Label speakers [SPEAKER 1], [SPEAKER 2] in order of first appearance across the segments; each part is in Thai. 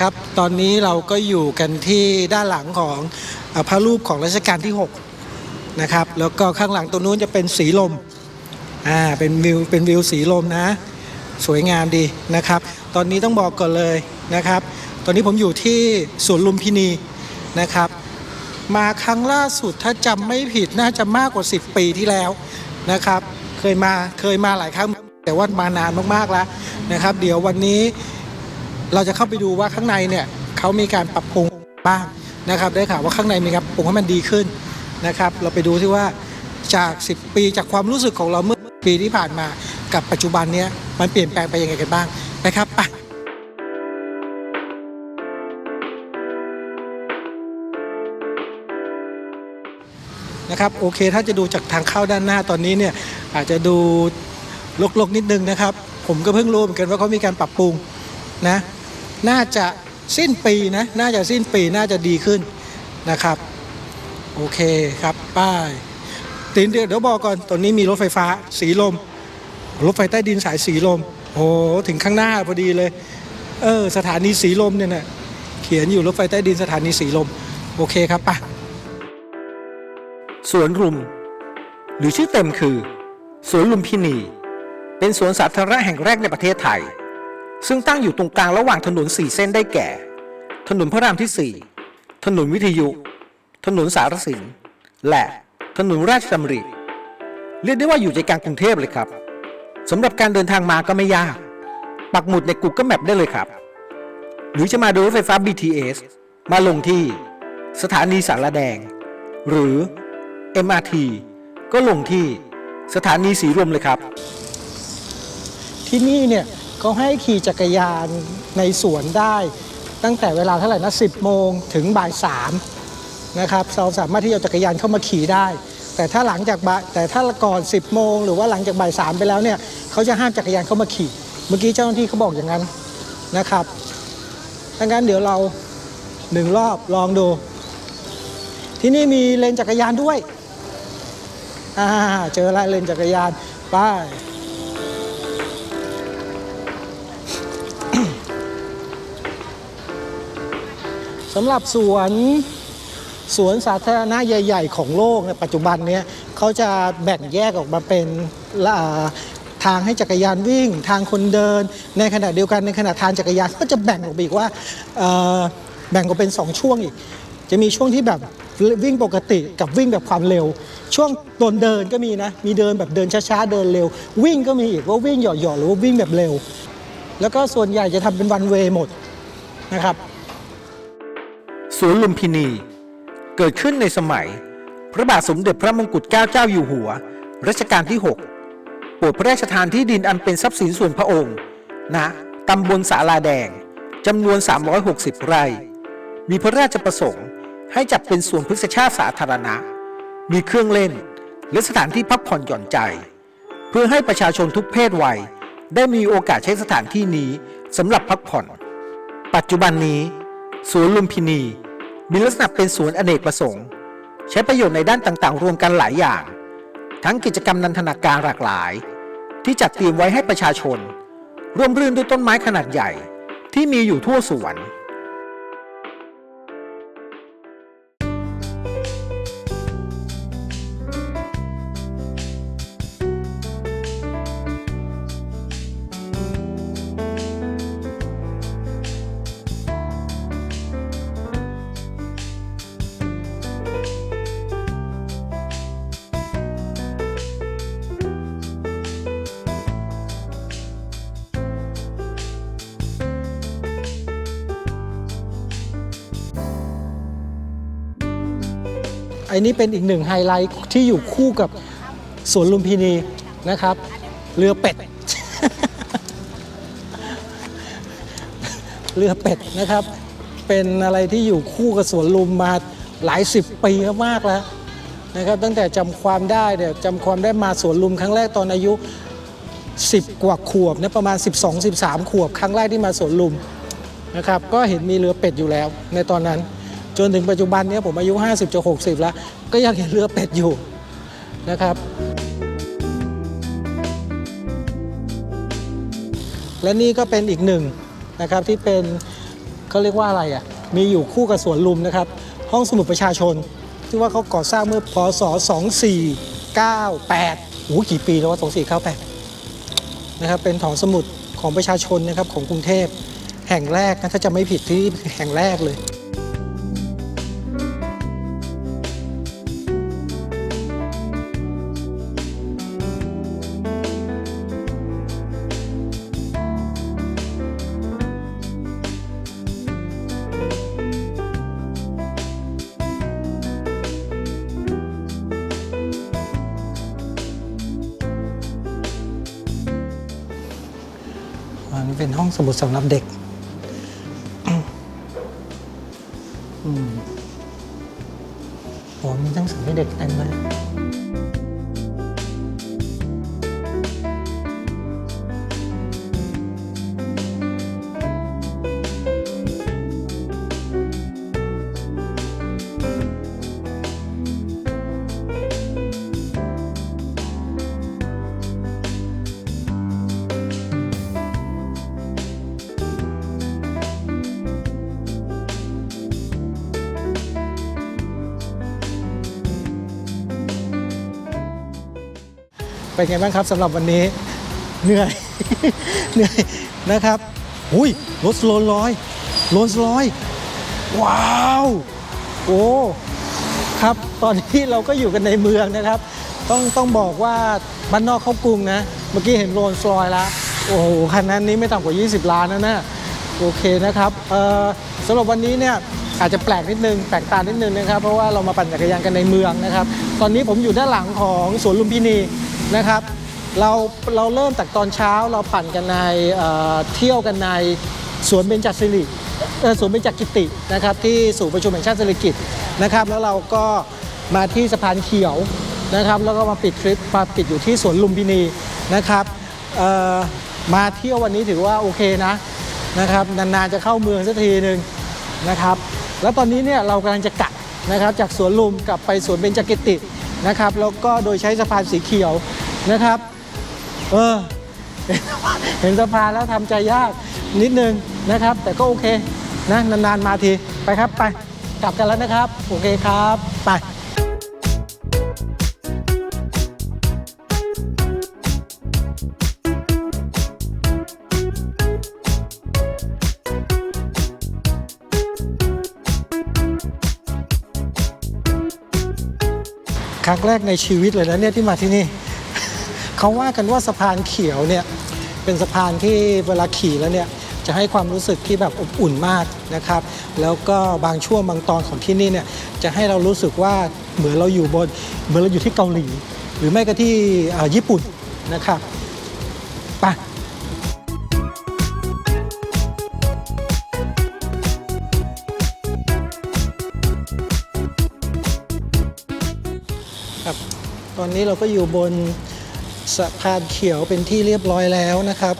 [SPEAKER 1] ครับ ตอนนี้เราก็อยู่กันที่ด้านหลังของพระรูปของรัชกาลที่ 6 นะครับ แล้วก็ข้างหลังตรงนู้นจะเป็นสีลม อ่า เป็นวิว เป็นวิวสีลมนะ สวยงามดีนะครับ ตอนนี้ต้องบอกก่อนเลยนะครับ ตอนนี้ผมอยู่ที่สวนลุมพินีนะครับ มาครั้งล่าสุดถ้าจำไม่ผิดน่าจะมากกว่า 10 ปีที่แล้วนะครับ เคยมา เคยมาหลายครั้งแต่ว่ามานานมากๆแล้วนะครับ เดี๋ยววันนี้ เราจะเข้าไปดูว่าข้างในเนี่ยเขามีการปรับปรุงบ้างนะครับ ได้ข่าวว่าข้างในมีการปรับปรุงให้มันดีขึ้นนะครับ เราไปดูที่ว่าจาก 10 ปีจากความรู้สึกของเราเมื่อปีที่ผ่านมากับปัจจุบันเนี้ยมันเปลี่ยนแปลงไปยังไงกันบ้างนะครับไปนะครับโอเคถ้าจะดูจากทางเข้าด้านหน้าตอนนี้เนี่ยอาจจะดูลกๆนิดนึงนะครับ ผมก็เพิ่งรู้เหมือนกันว่าเขามีการปรับปรุงนะ น่าจะสิ้นปีนะ น่าจะสิ้นปีน่าจะดีขึ้นนะครับ โอเคครับป้ายตีนเดี๋ยวบอกก่อนตอนนี้มีรถไฟฟ้าสีลม รถไฟใต้ดินสายสีลม โอ้โหถึงข้างหน้าพอดีเลย เออ สถานีสีลมเนี่ยนะเขียนอยู่รถไฟใต้ดินสถานีสีลม โอเคครับป่ะ
[SPEAKER 2] สวนลุม หรือชื่อเต็มคือ สวนลุมพินี เป็นสวนสาธารณะแห่งแรกในประเทศไทย ซึ่งตั้งอยู่ตรงกลางระหว่างถนนสี่เส้นได้แก่ ถนนพระรามที่ 4 ถนนวิทยุ ถนนสารสิน และถนนราชดำริ เรียกได้ว่าอยู่ใจกลางกรุงเทพเลยครับสำหรับการเดินทางมาก็ไม่ยาก ปักหมุดใน Google Map ได้เลยครับ หรือจะมาโดยรถไฟฟ้า BTS มาลงที่สถานีสารแดง หรือ MRT ก็ลงที่สถานีสีลมเลยครับ
[SPEAKER 1] ที่นี่เนี่ย เขาให้ขี่จักรยานในสวนได้ ตั้งแต่เวลาเท่าไหร่นะ10โมงถึงบ่าย3นะครับเราสามารถที่จะจักรยานเข้ามาขี่ได้ แต่ถ้าหลังจากบ่ายแต่ถ้าก่อน 10 โมง หรือว่าหลังจากบ่าย3ไปแล้วเนี่ยเขาจะห้ามจักรยานเข้ามาขี่ เมื่อกี้เจ้าหน้าที่เขาบอกอย่างนั้นนะครับดังนั้นเดี๋ยวเราหนึ่งรอบลองดู ที่นี่มีเลนจักรยานด้วยอ่าเจอแล้วเลนจักรยานไป สำหรับสวนสวนสาธารณะใหญ่ ๆ ของโลกในปัจจุบันเนี้ยเขาจะแบ่งแยกออกมาเป็นทางให้จักรยานวิ่ง ทางคนเดิน ในขณะเดียวกันในขณะทางจักรยานก็จะแบ่งออกไปอีกว่าแบ่งออกเป็น 2 ช่วงอีก จะมีช่วงที่แบบวิ่งปกติกับวิ่งแบบความเร็ว ช่วงตนเดินก็มีนะ มีเดินแบบเดินช้าๆ เดินเร็ว วิ่งก็มีอีกว่าวิ่งหย่อๆหรือว่าวิ่งแบบเร็ว แล้วก็ส่วนใหญ่จะทำเป็นวันเวย์หมดนะครับ
[SPEAKER 2] สวนลุมพินี เกิดขึ้นในสมัย พระบาทสมเด็จพระมงกุฎเกล้าเจ้าอยู่หัว รัชกาลที่ 6 โปรดพระราชทานที่ดินอันเป็นทรัพย์สินส่วนพระองค์ณะตำบลสาลาแดงจำนวน 360 ไร่ มีพระราชประสงค์ให้จัดเป็นสวนพฤกษชาติสาธารณะ มีเครื่องเล่น และสถานที่พักผ่อนหย่อนใจ เพื่อให้ประชาชนทุกเพศวัย ได้มีโอกาสใช้สถานที่นี้สำหรับพักผ่อน ปัจจุบันนี้สวนลุมพินี มีลักษณะเป็นสวนอเนกประสงค์ ใช้ประโยชน์ในด้านต่างๆ รวมกันหลายอย่าง ทั้งกิจกรรมนันทนาการหลากหลาย ที่จัดเตรียมไว้ให้ประชาชน ร่วมรื่นด้วยต้นไม้ขนาดใหญ่ ที่มีอยู่ทั่วสวน
[SPEAKER 1] อ้นี่เป็นอีกหนึ่งไฮไลท์ที่อยู่คู่กับสวนลุมพินีนะครับ เรือเป็ด เรือเป็ดนะครับ เป็นอะไรที่อยู่คู่กับสวนลุมมาหลายสิบปีมากแล้วนะครับ ตั้งแต่จำความได้เนี่ยจำความได้มาสวนลุมครั้งแรกตอนอายุ 10 กว่าขวบเนี่ยประมาณ 12-13 ขวบ ครั้งแรกที่มาสวนลุมนะครับ ก็เห็นมีเรือเป็ดอยู่แล้วในตอนนั้น จนถึงปัจจุบันนี้ผมอายุ 50จะ60 แล้ว ก็ยังเห็นเรือเป็ดอยู่นะครับ และนี่ก็เป็นอีกหนึ่งนะครับที่เป็นเขาเรียกว่าอะไรอะมีอยู่คู่กับสวนลุมนะครับ ห้องสมุดประชาชน ที่ว่าเขาก่อสร้างเมื่อพศ 2498โอ้โหกี่ปีแล้วว่า2498นะครับเป็นถองสมุดของประชาชนนะครับของกรุงเทพแห่งแรกนะถ้าจะไม่ผิดที่แห่งแรกเลย สมุดสำหรับเด็ก เป็นไงบ้างครับสำหรับวันนี้เหนื่อย เหนื่อยนะครับอุ้ยรถโรลลอยโรลลอยว้าวโอ้ครับตอนนี้เราก็อยู่กันในเมืองนะครับ ต้องต้องบอกว่าบ้านนอกเข้ากรุงนะ เมื่อกี้เห็นโรลลอยแล้วโอ้โหคันนั้นนี้ไม่ต่ำกว่า 20 ล้านนะนะโอเคนะครับเอ่อสำหรับวันนี้เนี่ยอาจจะแปลกนิดนึงแปลกตานิดนึงนะครับ เพราะว่าเรามาปั่นจักรยานกันในเมืองนะครับ ตอนนี้ผมอยู่ด้านหลังของสวนลุมพินี นะครับ เราเราเริ่มจากตอนเช้าเราปั่นกันในเเที่ยวกันในสวนเบญจศิริสวนเบญจกิตินะครับที่ศูนย์ประชุมแห่งชาติเศรษฐกิจนะครับแล้วเราก็มาที่สะพานเขียวนะครับแล้วก็มาปิดทริปมาปิดอยู่ที่สวนลุมพินีนะครับมาเที่ยววันนี้ถือว่าโอเคนะนะครับนานๆจะเข้าเมืองสักทีหนึ่งนะครับแล้วตอนนี้เนี่ยเรากำลังจะกลับนะครับจากสวนลุมกลับไปสวนเบญจกิติ นะครับ แล้วก็โดยใช้สะพานสีเขียวนะครับ เออ เห็นสะพานแล้วทำใจยากนิดนึงนะครับ แต่ก็โอเคนะนานๆมาทีไปครับไปกลับกันแล้วนะครับ โอเคครับ ไป แรกในชีวิตเลยนะเนี่ยที่มาที่นี่ เขาว่ากันว่าสะพานเขียวเนี่ยเป็นสะพานที่เวลาขี่แล้วเนี่ยจะให้ความรู้สึกที่แบบอบอุ่นมากนะครับ แล้วก็บางช่วงบางตอนของที่นี่เนี่ยจะให้เรารู้สึกว่าเหมือนเราอยู่บนเหมือนเราอยู่ที่เกาหลี หรือไม่ก็ที่อ่อญี่ปุ่นนะครับ อนนี้เราก็อยู่บนสะพานเขียวเป็นที่เรียบร้อยแล้วนะครับ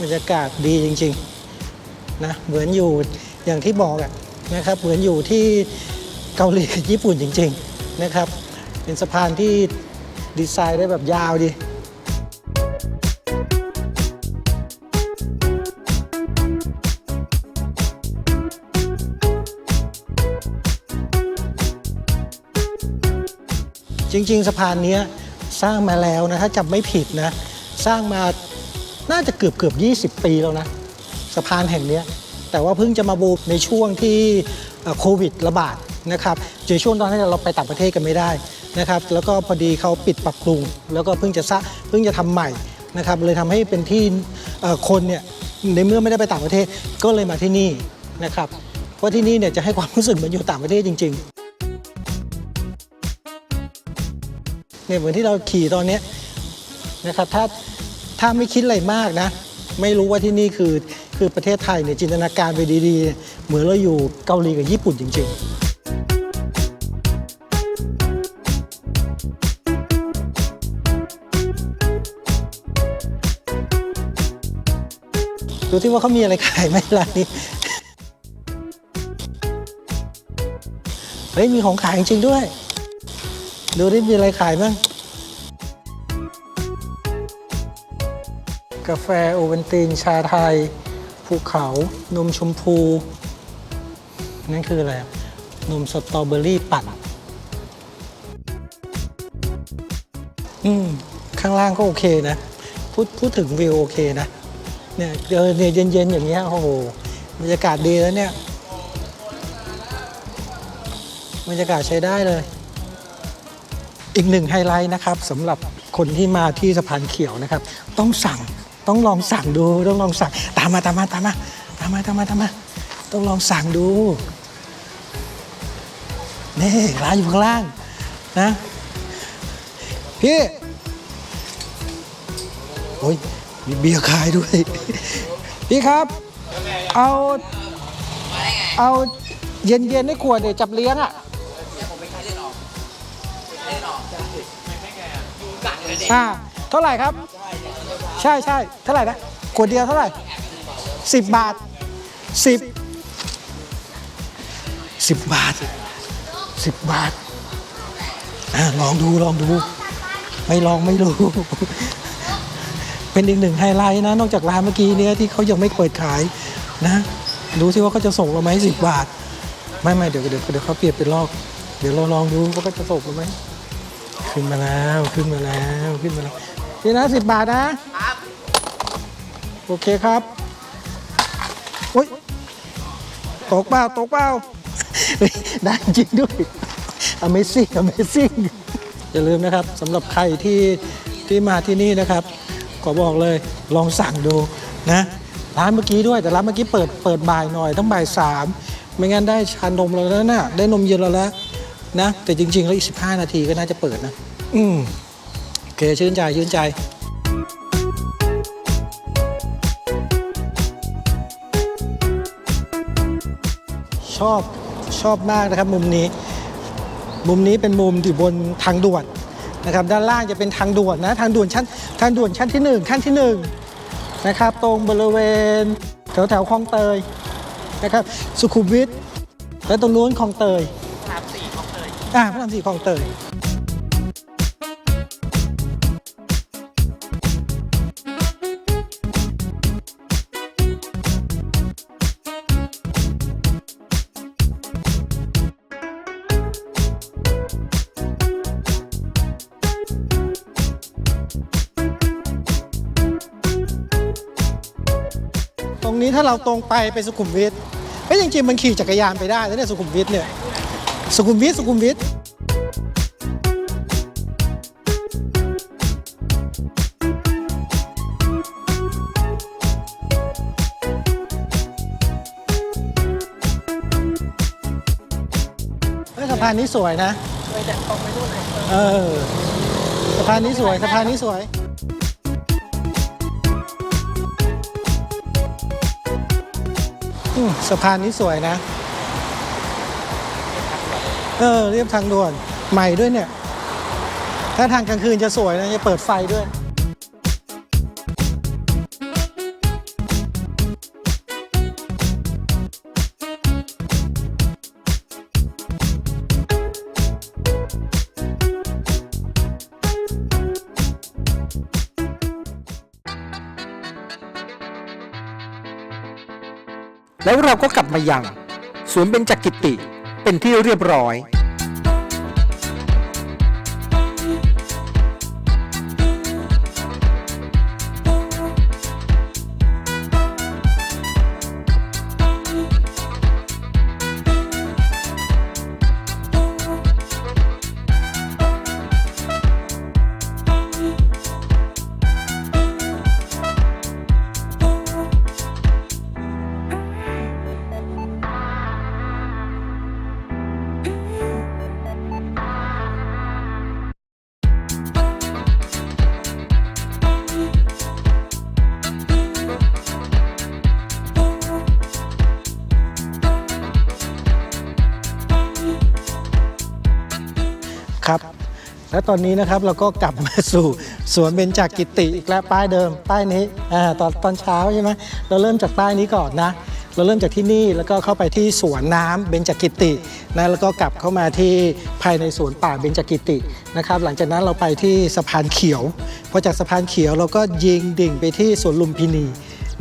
[SPEAKER 1] บรรยากาศดีจริงๆนะเหมือนอยู่อย่างที่บอกอะนะครับ เหมือนอยู่ที่เกาหลีญี่ปุ่นจริง ๆนะครับ เป็นสะพานที่ดีไซน์ได้แบบยาวดี จริง ๆ สะพานนี้สร้างมาแล้วนะถ้าจำไม่ผิดนะ สร้างมาน่าจะเกือบเกือบ20 ปีแล้วนะ สะพานแห่งนี้แต่ว่าเพิ่งจะมาบูมในช่วงที่โควิดระบาดนะครับในช่วงตอนนั้นเราไปต่างประเทศกันไม่ได้นะครับแล้วก็พอดีเขาปิดปรับปรุง แล้วก็เพิ่งจะสร้างเพิ่งจะทำใหม่นะครับเลยทำให้เป็นที่คนเนี่ยในเมื่อไม่ได้ไปต่างประเทศก็เลยมาที่นี่นะครับเพราะที่นี่เนี่ยจะให้ความรู้สึกเหมือนอยู่ต่างประเทศจริง ๆ เนี่ยเหมือนที่เราขี่ตอนนี้นะครับถ้าถ้าไม่คิดอะไรมากนะ ไม่รู้ว่าที่นี่คือคือประเทศไทยเนี่ยจินตนาการไปดีๆ เหมือนเราอยู่เกาหลีกับญี่ปุ่นจริง ๆดูที่ว่าเขามีอะไรขายไหมร้านนี้ เฮ้ย มีของขายจริงด้วย ดูที่มีอะไรขายบ้าง กาแฟโอเวนติน ชาไทย ภูเขา นมชมพู นั่นคืออะไร นมสตรอเบอรี่ปั่น อืม ข้างล่างก็โอเคนะ พูดพูดถึงวิวโอเคนะ เนี่ยเออเนี่ยเย็นๆ อย่างเงี้ย โอ้โห บรรยากาศดีแล้วเนี่ย บรรยากาศใช้ได้เลย อีกหนึ่งไฮไลท์นะครับสำหรับคนที่มาที่สะพานเขียวนะครับ ต้องสั่งต้องลองสั่งดูต้องลองสั่งตามมาตามมาตามมาตามมาตามมาตามมาต้องลองสั่งดูนี่ร้านอยู่ข้างล่างนะพี่โอ้ยมีเบียร์ขายด้วย พี่ครับ เอา เอาเย็นเย็นๆให้ขวดเดี๋ยวจับเลี้ยงอะ อ่าเท่าไหร่ครับ ใช่ใช่เท่าไหร่นะขวดเดียวเท่าไหร่สิบบาทสิบสิบบาทสิบบาทอ่าลองดูลองดู ไม่ลองไม่รู้ เป็นอีกหนึ่งไฮไลท์นะ นอกจากร้านเมื่อกี้เนี้ยที่เขายังไม่เปิดขายนะดูสิว่าเขาจะส่งเราไหมสิบบาท ไม่ไม่เดี๋ยวเดี๋ยวเดี๋ยวเขาเปรียบเป็นลอก เดี๋ยวเราลองดูว่าเขาจะส่งเราไหม ขึ้นมาแล้วขึ้นมาแล้วขึ้นมาแล้วนี่นะสิบบาทนะโอเคครับโอ้ยตกเปล่าตกเปล่าได้จริงด้วย Amazing Amazing อย่าลืมนะครับสำหรับใครที่ที่มาที่นี่นะครับ ขอบอกเลยลองสั่งดูนะร้านเมื่อกี้ด้วยแต่ร้านเมื่อกี้เปิดเปิดบ่ายหน่อยต้องบ่ายสามไม่งั้นได้ชานมแล้วนะ่ะได้นมเย็นแล้วนะ นะ แต่จริง ๆ แล้วอีก 15 นาทีก็น่าจะเปิดนะ อืมโอเคชื่นใจชื่นใจชอบชอบมากนะครับมุมนี้ มุมนี้เป็นมุมที่บนทางด่วนนะครับ ด้านล่างจะเป็นทางด่วนนะทางด่วนชั้นทางด่วนชั้นที่หนึ่งขั้นที่หนึ่งนะครับตรงบริเวณแถวแถวๆคลองเตยนะครับสุขุมวิทและตรงนู้นคลองเตย อ่าพระรามสี่คลองเตยตรงนี้ถ้าเราตรงไปไปสุขุมวิทเอ้ยจริงๆมันขี่จักรยานไปได้นะเนี่ยสุขุมวิทเนี่ย สุขุมวิทสุขุมวิทเฮ้ยสะพานนี้สวยนะเออสะพานนี้สวยสะพานนี้สวย อืมสะพานนี้สวยนะ เออเรียบทางด่วนใหม่ด้วยเนี่ย ถ้าทางกลางคืนจะสวยนะจะเปิดไฟด้วย
[SPEAKER 2] แล้วเราก็กลับมายังสวนเบญจกิติ เป็นที่เรียบร้อย
[SPEAKER 1] และตอนนี้นะครับเราก็กลับมาสู่สวนเบญจกิติอีกแล้วป้ายเดิมป้ายนี้อ่าตอนตอนเช้าใช่ไหมเราเริ่มจากป้ายนี้ก่อนนะ เราเริ่มจากที่นี่แล้วก็เข้าไปที่สวนน้ำเบญจกิตินะแล้วก็กลับเข้ามาที่ภายในสวนป่าเบญจกิตินะครับ หลังจากนั้นเราไปที่สะพานเขียวพอจากสะพานเขียวเราก็ยิงดิ่งไปที่สวนลุมพินี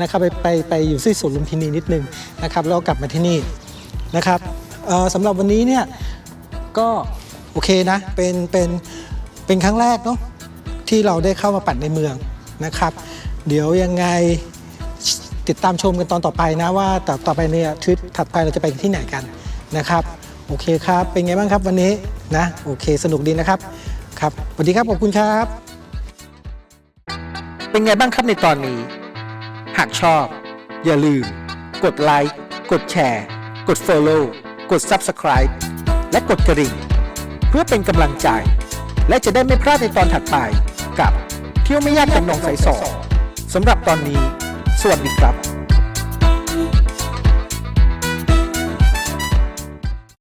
[SPEAKER 1] นะครับไปไปไปอยู่ที่สวนลุมพินีนิดนึงนะครับแล้วกลับมาที่นี่นะครับสำหรับวันนี้เนี่ยก็ โอเคนะ เป็นเป็นเป็นครั้งแรกเนาะที่เราได้เข้ามาปั่นในเมืองนะครับ เดี๋ยวยังไงติดตามชมกันตอนต่อไปนะว่าต่อต่อไปเนี่ยทริปถัดไปเราจะไปที่ไหนกันนะครับ โอเคครับ เป็นไงบ้างครับวันนี้นะโอเคสนุกดีนะครับครับสวัสดีครับขอบคุณครับ
[SPEAKER 2] เป็นไงบ้างครับในตอนนี้ หากชอบ อย่าลืม กดไลค์กดแชร์ กด Follow กด Subscribe และกดกระดิ่ง เพื่อเป็นกำลังใจ และจะได้ไม่พลาดในตอนถัดไปกับเที่ยวไม่ยากกับหนองสายสอสำหรับตอนนี้ สวัสดีครับ